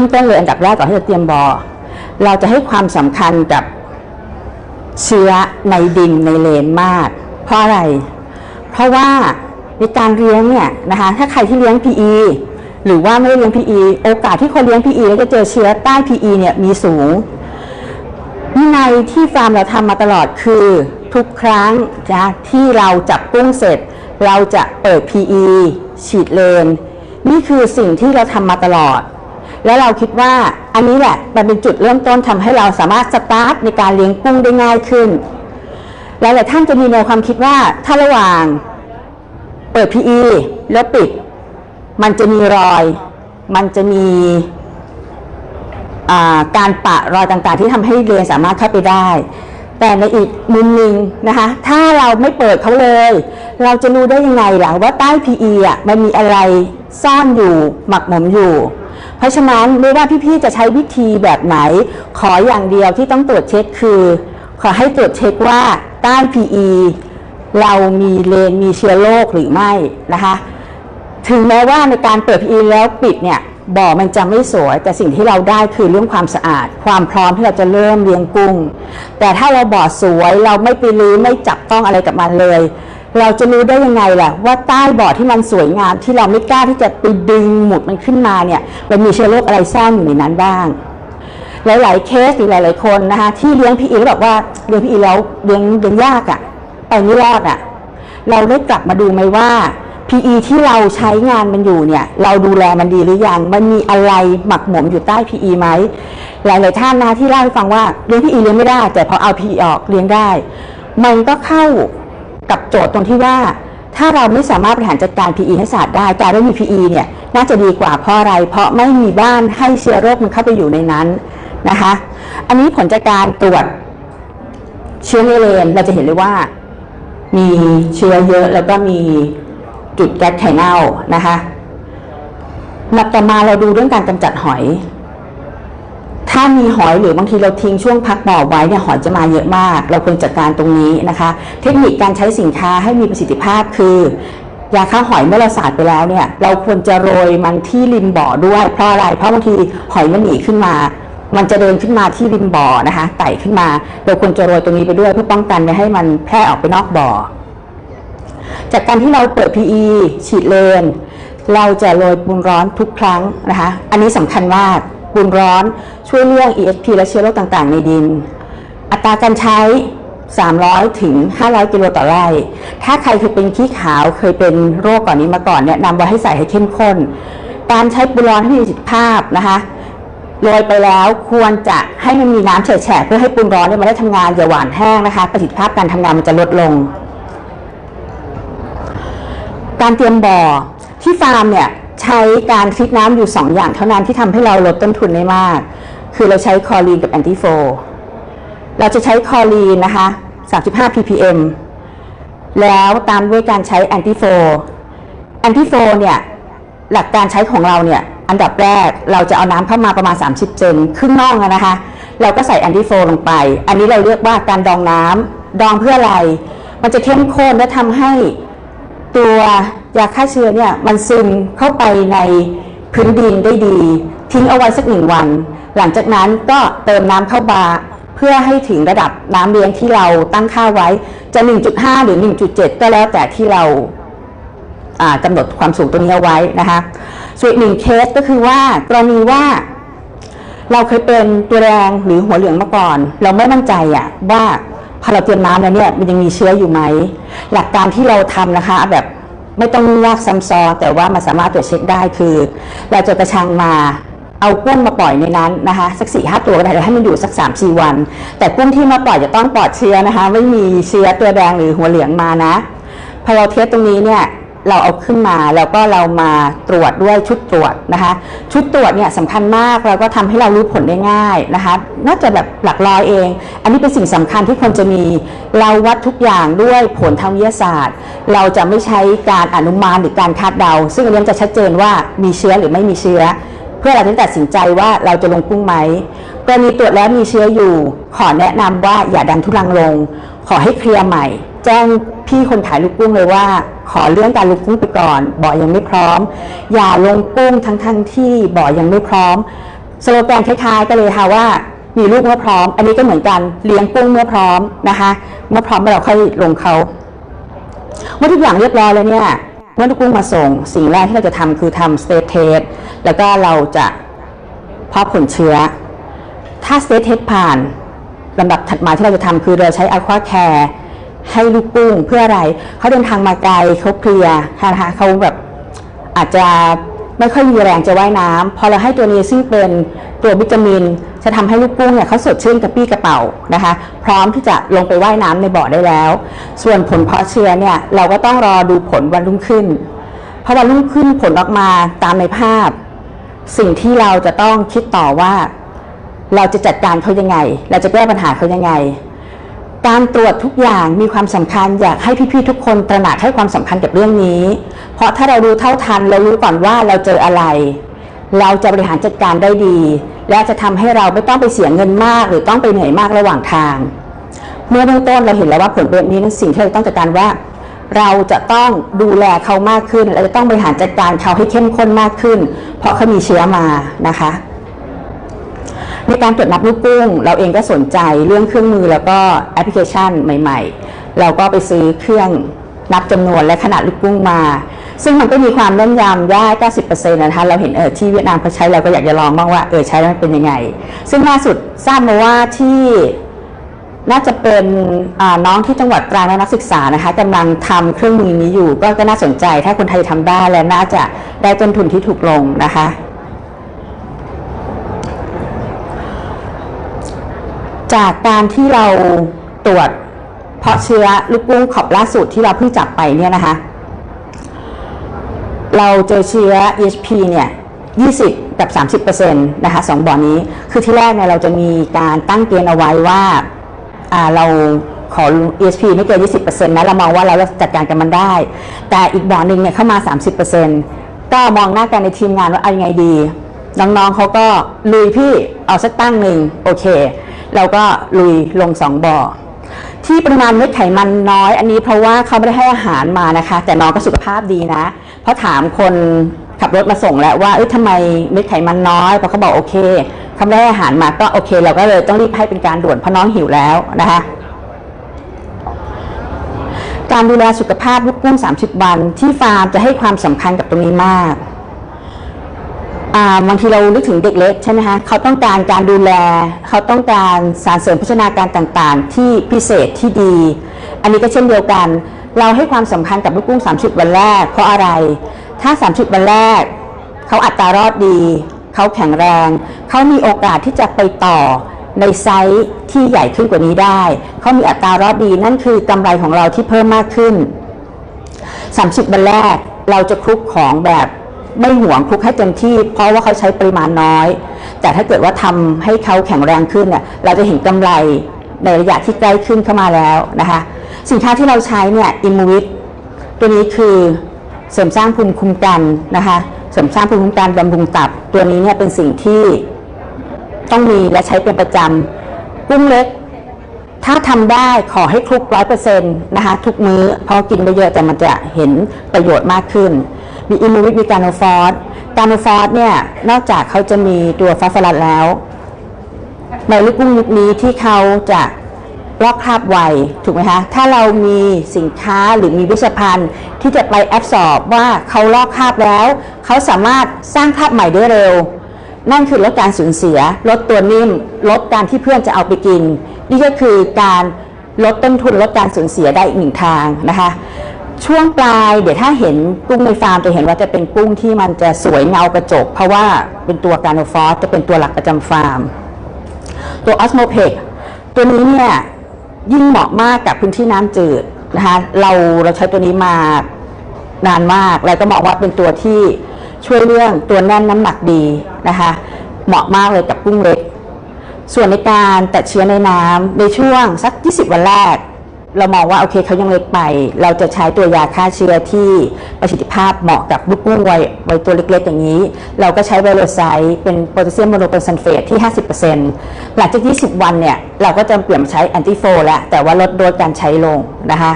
ริ่มต้นเลยอันดับแรกก่อนที่จะเตรียมบ่อเราจะให้ความสำคัญกับเชื้อในดินในเลนมาก เพราะอะไร เพราะว่าในการเลี้ยงเนี่ยนะคะถ้าใครที่เลี้ยง PE หรือว่าไม่ได้เลี้ยง PE โอกาสที่คนเลี้ยง PE แล้วจะเจอเชื้อใต้ PE เนี่ยมีสูงวินัยที่ฟาร์มเราทำมาตลอดคือทุกครั้งนะที่เราจับกุ้งเสร็จ เราจะเปิด PE ฉีดเลน นี่คือสิ่งที่เราทำมาตลอด แล้วเราคิดว่าอันนี้แหละมันเป็นจุดเริ่มต้นทำให้เราสามารถสตาร์ทในการเลี้ยงกุ้งได้ง่ายขึ้น หลายๆท่านจะมีแนวความคิดว่าถ้าระหว่างเปิด PE แล้วปิด มันจะมีรอย มันจะมีการปะรอยต่างๆ ที่ทำให้เรียนสามารถเข้าไปได้ แต่ในอีกมุมหนึ่งนะคะ ถ้าเราไม่เปิดเขาเลย เราจะรู้ได้ยังไงล่ะว่าใต้ PE อะมันมีอะไรซ่อนอยู่หมักหมมอยู่ เพราะฉะนั้นไม่ว่าพี่ๆจะใช้วิธีแบบไหน ขออย่างเดียวที่ต้องตรวจเช็คคือ ขอให้ตรวจเช็คว่าใต้ PE เรามีเลนมีเชื้อโรคหรือไม่นะคะถึงแม้ว่าในการเปิด PE แล้วปิดเนี่ยบ่อมันจะไม่สวย แต่สิ่งที่เราได้คือเรื่องความสะอาด ความพร้อมที่เราจะเริ่มเลี้ยงกุ้ง แต่ถ้าเราบ่อสวยเราไม่ไปรื้อไม่จับต้องอะไรกับมันเลย เราจะรู้ได้ยังไงล่ะว่าใต้บ่อที่มันสวยงามที่เราไม่กล้าที่จะไปดึงหมุดมันขึ้นมาเนี่ยมันมีเชื้อโรคอะไรซ่อนอยู่ในนั้นบ้าง หลาย ๆ เคสหรือหลาย ๆ คนนะคะที่เลี้ยงพีอีแล้วบอกว่าเลี้ยงพีอีแล้วเลี้ยงเลี้ยงยากอะ่ะไปไม่รอดอะ่ะเราได้กลับมาดูไหมว่า PE ที่เราใช้งานมันอยู่เนี่ย เราดูแลมันดีหรือยัง มันมีอะไรหมักหมมอยู่ใต้ PE ไหม หลาย ๆ ท่านนะที่เล่าให้ฟังว่าเลี้ยง PE เลี้ยงไม่ได้ แต่พอเอา PE ออกเลี้ยงได้ มันก็เข้า กับโจทย์ตรงที่ว่า ถ้าเราไม่สามารถบริหารจัดการ PE ให้สะอาดได้การไม่มี PE เนี่ยน่าจะดีกว่าเพราะอะไร เพราะไม่มีบ้านให้เชื้อโรคมันเข้าไปอยู่ในนั้นนะคะ อันนี้ผลจากการตรวจเชื้อในเลนเราจะเห็นเลยว่า มีเชื้อเยอะแล้วก็มีจุดแก๊สไข่เน่านะคะหลักต่อมาเราดูเรื่องการกำจัดหอย ถ้ามีหอยหรือบางทีเราทิ้งช่วงพักบ่อไว้เนี่ยหอยจะมาเยอะมาก เราควรจัดการตรงนี้นะคะ เทคนิคการใช้สินค้าให้มีประสิทธิภาพคือยาฆ่าหอยเมื่อเราสาดไปแล้วเนี่ย เราควรจะโรยมันที่ริมบ่อด้วยเพราะอะไรเพราะบางทีหอยมันหนีขึ้นมา มันจะเดินขึ้นมาที่ริมบ่อนะคะไต่ขึ้นมาเราควรจะโรยตรงนี้ไปด้วยเพื่อป้องกันไม่ให้มันแพร่ออกไปนอกบ่อ จากการที่เราเปิด PE ฉีดเลนเราจะโรยปูนร้อนทุกครั้งนะคะ อันนี้สำคัญมาก ปูนร้อน ช่วยเรื่อง ESP และเชื้อโรคต่างๆ ในดิน อัตราการใช้ 300 ถึง 500 กิโลต่อไร่ ถ้าใครเคยเป็นขี้ขาวเคยเป็นโรคก่อนนี้มาก่อนเนี่ยนำไว้ให้ใส่ให้เข้มข้น การใช้ปูนร้อนให้มีประสิทธิภาพนะคะโรยไปแล้วควรจะให้มันมีน้ำแฉะเพื่อให้ปูนร้อนเนี่ยมันได้ทำงานอย่าหวานแห้งนะคะ ประสิทธิภาพการทำงานมันจะลดลง การเตรียมบ่อที่ฟาร์มเนี่ย ใช้การทริกน้ำอยู่ 2 อย่างเท่านั้นที่ทำให้เราลดต้นทุนได้มาก คือเราใช้คอรีนกับแอนติโฟเราจะใช้คอรีนนะคะ 35 ppm แล้วตามด้วยการใช้แอนติโฟแอนติโฟเนี่ย หลักการใช้ของเราเนี่ย อันดับแรกเราจะเอาน้ำเข้ามาประมาณ 30 เซนครึ่งน่องนะคะ เราก็ใส่แอนติโฟลงไป อันนี้เราเรียกว่าการดองน้ำดองเพื่ออะไร มันจะเข้มข้นและทำให้ตัว ยาฆ่าเชื้อเนี่ยมันซึมเข้าไปในพื้นดินได้ดี ทิ้งเอาไว้สักหนึ่งวัน หลังจากนั้นก็เติมน้ำเข้าบาเพื่อให้ถึงระดับน้ำเลี้ยงที่เราตั้งค่าไว้จะ 1.5 หรือ 1.7 ก็แล้วแต่ที่เราอ่ากำหนดความสูงตัวนี้เอาไว้นะคะส่วนอีกหนึ่งเคสก็คือว่ากรณีว่าเราเคยเป็นตัวแดงหรือหัวเหลืองมาก่อน เราไม่มั่นใจอะว่าพอเราเตรียมน้ำแล้วเนี่ยมันยังมีเชื้ออยู่ไหม หลักการที่เราทำนะคะแบบ ไม่ต้องยากซ้ำซ้อนแต่ว่ามันสามารถตรวจเช็คได้คือ เราจะกระชังมาเอากุ้งมาปล่อยในนั้นนะคะ สักสี่ห้าตัวก็ได้แล้วให้มันอยู่สักสามสี่วัน แต่กุ้งที่มาปล่อยจะต้องปลอดเชื้อนะคะ ไม่มีเชื้อตัวแดงหรือหัวเหลืองมานะพอเราเทสตรงนี้เนี่ย เราเอาขึ้นมาแล้วก็เรามาตรวจด้วยชุดตรวจนะคะ ชุดตรวจเนี่ยสำคัญมากแล้วก็ทำให้เรารู้ผลได้ง่ายนะคะน่าจะแบบหลักร้อยเอง อันนี้เป็นสิ่งสำคัญที่ควรจะมีเราวัดทุกอย่างด้วยผลทางวิทยาศาสตร์ เราจะไม่ใช้การอนุมานหรือการคาดเดา ซึ่งอันนี้จะชัดเจนว่ามีเชื้อหรือไม่มีเชื้อ เพื่อเราจะตัดสินใจว่าเราจะลงกุ้งไหมกรณีตรวจแล้วมีเชื้ออยู่ ขอแนะนำว่าอย่าดันทุลังลง ขอให้เคลียร์ใหม่ แจ้งพี่คนขายลูกกุ้งเลยว่า ขอเลื่อนการลงกุ้งไปก่อนบ่อยังไม่พร้อม อย่าลงกุ้งทั้งทั้งที่บ่อยังไม่พร้อมสโลแกนคล้ายๆกันเลยค่ะว่ามีลูกเมื่อพร้อม อันนี้ก็เหมือนกันเลี้ยงกุ้งเมื่อพร้อมนะคะ เมื่อพร้อมเราค่อยลงเขาเมื่อทุกอย่างเรียบร้อยแล้วเนี่ยเมื่อลูกกุ้งมาส่ง สิ่งแรกที่เราจะทำคือทำสเตทเทสแล้วก็เราจะเพาะผลเชื้อ ถ้าสเตทเทสผ่านลำดับถัดมาที่เราจะทำคือเราใช้อะควาแคร์ ให้ลูกกุ้งเพื่ออะไรเขาเดินทางมาไกลเขาเพลียนะคะเขาแบบอาจจะไม่ค่อยมีแรงจะว่ายน้ำพอเราให้ตัวนี้ซึ่งเป็นตัววิตามิน จะทำให้ลูกกุ้งเนี่ยเขาสดชื่นกระปี้กระเป๋านะคะ พร้อมที่จะลงไปว่ายน้ำในบ่อได้แล้ว ส่วนผลเพาะเชื้อเนี่ยเราก็ต้องรอดูผลวันรุ่งขึ้นพอวันรุ่งขึ้นผลออกมาตามในภาพ สิ่งที่เราจะต้องคิดต่อว่า เราจะจัดการเขายังไง เราจะแก้ปัญหาเขายังไง การตรวจทุกอย่างมีความสำคัญอยากให้พี่ๆทุกคนตระหนักให้ความสำคัญกับเรื่องนี้ เพราะถ้าเรารู้เท่าทันเรารู้ก่อนว่าเราเจออะไร เราจะบริหารจัดการได้ดี และจะทำให้เราไม่ต้องไปเสียเงินมาก หรือต้องไปเหนื่อยมากระหว่างทาง เมื่อเบื้องต้นเราเห็นแล้วว่าผลเป็นนี้นั้นสิ่งที่เราต้องจัดการว่า เราจะต้องดูแลเขามากขึ้นเราจะต้องบริหารจัดการเขาให้เข้มข้นมากขึ้น เพราะเขามีเชื้อมานะคะ ในการตรวจนับลูกกุ้ง เราเองก็สนใจเรื่องเครื่องมือแล้วก็แอปพลิเคชันใหม่ ๆ เราก็ไปซื้อเครื่องนับจำนวนและขนาดลูกกุ้งมา ซึ่งมันก็มีความแม่นยำได้90%นะคะเราเห็นเออที่เวียดนามเขาใช้เราก็อยากจะลองบ้างว่าเออใช้แล้วมันเป็นยังไง ซึ่งล่าสุดทราบมาว่าที่น่าจะเป็นอ่าน้องที่จังหวัดตรังนักศึกษานะคะกำลังทำเครื่องมือนี้อยู่ ก็ก็น่าสนใจถ้าคนไทยทำได้และน่าจะได้ต้นทุนที่ถูกลงนะคะ จากการที่เราตรวจเพาะเชื้อลูกกุ้งขอบล่าสุดที่เราเพิ่งจับไปเนี่ยนะคะ เราเจอเชื้อ EHP เนี่ย 20 กับ 30%นะคะสองบ่อนี้ คือที่แรกเนี่ยเราจะมีการตั้งเกณฑ์เอาไว้ว่าาเราขอ EHP ไม่เกิน 20%นะเรามองว่าเราจัดการกับมันได้ แต่อีกบ่อหนึ่งเนี่ยเข้ามา 30%ก็มองหน้ากันในทีมงานว่าเอายังไงดี น้องๆเขาก็ลุยพี่เอาสักตั้งหนึ่งโอเค เราก็ลุยลงสองบ่อที่ปริมาณเม็ดไขมันน้อย อันนี้เพราะว่าเขาไม่ได้ให้อาหารมานะคะ แต่น้องก็สุขภาพดีนะ เพราะถามคนขับรถมาส่งแล้วว่าเอ้ยทำไมเม็ดไขมันน้อยเพราะเขาบอกโอเคเขาไม่ได้อาหารมาก็โอเค เราก็เลยต้องรีบให้เป็นการด่วนเพราะน้องหิวแล้วนะคะ การดูแลสุขภาพลูกกุ้ง30 วัน ที่ฟาร์มจะให้ความสำคัญกับตรงนี้มาก บางทีเรานึกถึงเด็กเล็กใช่ไหมคะเขาต้องการการดูแล เขาต้องการสารเสริมโภชนาการต่างๆ ที่พิเศษที่ดี อันนี้ก็เช่นเดียวกัน เราให้ความสำคัญกับลูกกุ้ง 30 วันแรก เพราะอะไร ถ้า 30 วันแรก เขาอัตรารอดดี เขาแข็งแรง เขามีโอกาสที่จะไปต่อในไซส์ที่ใหญ่ขึ้นกว่านี้ได้ เขามีอัตรารอดดีนั่นคือกำไรของเราที่เพิ่มมากขึ้น 30 วันแรกเราจะคลุกของแบบ ไม่ห่วงคลุกให้เต็มที่ เพราะว่าเขาใช้ปริมาณน้อย แต่ถ้าเกิดว่าทำให้เขาแข็งแรงขึ้นเนี่ยเราจะเห็นกำไรในระยะที่ใกล้ขึ้นเข้ามาแล้วนะคะ สินค้าที่เราใช้เนี่ยอิมูวิทตัวนี้คือเสริมสร้างภูมิคุ้มกันนะคะเสริมสร้างภูมิคุ้มกันบำรุงตับ ตัวนี้เนี่ยเป็นสิ่งที่ต้องมีและใช้เป็นประจำกุ้งเล็ก ถ้าทำได้ขอให้คลุกร้อยเปอร์เซ็นต์นะคะ ทุกมื้อเพราะกินไปเยอะแต่มันจะเห็นประโยชน์มากขึ้น มีอิมูวิทมีการโนฟอสการโนฟอสเนี่ยนอกจากเขาจะมีตัวฟอสฟอรัสแล้วในลูกกุ้งยุคนี้ที่เขาจะลอกคราบไวถูกไหมคะถ้าเรามีสินค้าหรือมีวิชภัณฑ์ที่จะไปแอบสอบว่าเขาลอกคราบแล้ว เขาสามารถสร้างคราบใหม่ได้เร็ว นั่นคือลดการสูญเสีย ลดตัวนิ่ม ลดการที่เพื่อนจะเอาไปกิน นี่ก็คือการลดต้นทุนลดการสูญเสียได้อีกหนึ่งทางนะคะ ช่วงปลายเดี๋ยวถ้าเห็นกุ้งในฟาร์มจะเห็นว่าจะเป็นกุ้งที่มันจะสวยเงากระจก เพราะว่าเป็นตัวการโนฟอสจะเป็นตัวหลักประจำฟาร์ม ตัวออสโมเพกตัวนี้เนี่ยยิ่งเหมาะมากกับพื้นที่น้ำจืดนะคะเราเราใช้ตัวนี้มานานมากแล้วก็เหมองว่าเป็นตัวที่ช่วยเรื่องตัวแน่นน้ำหนักดีนะคะเหมาะมากเลยกับกุ้งเล็ก ส่วนในการแตัดเชื้อในน้ำในช่วงสัก 20 วันแรก เรามองว่าโอเคเขายังเล็กไป เราจะใช้ตัวยาฆ่าเชื้อที่ประสิทธิภาพเหมาะกับลูกกุ้งวัยวัยตัวเล็กๆ อย่างนี้ เราก็ใช้ไวโรไซต์เป็นโพแทสเซียมโมโนเปอร์ซัลเฟตที่ 50%หลังจาก 20 วันเนี่ย เราก็จะเปลี่ยนมาใช้แอนติโฟแล้วแต่ว่าลดโดสการใช้ลงนะคะ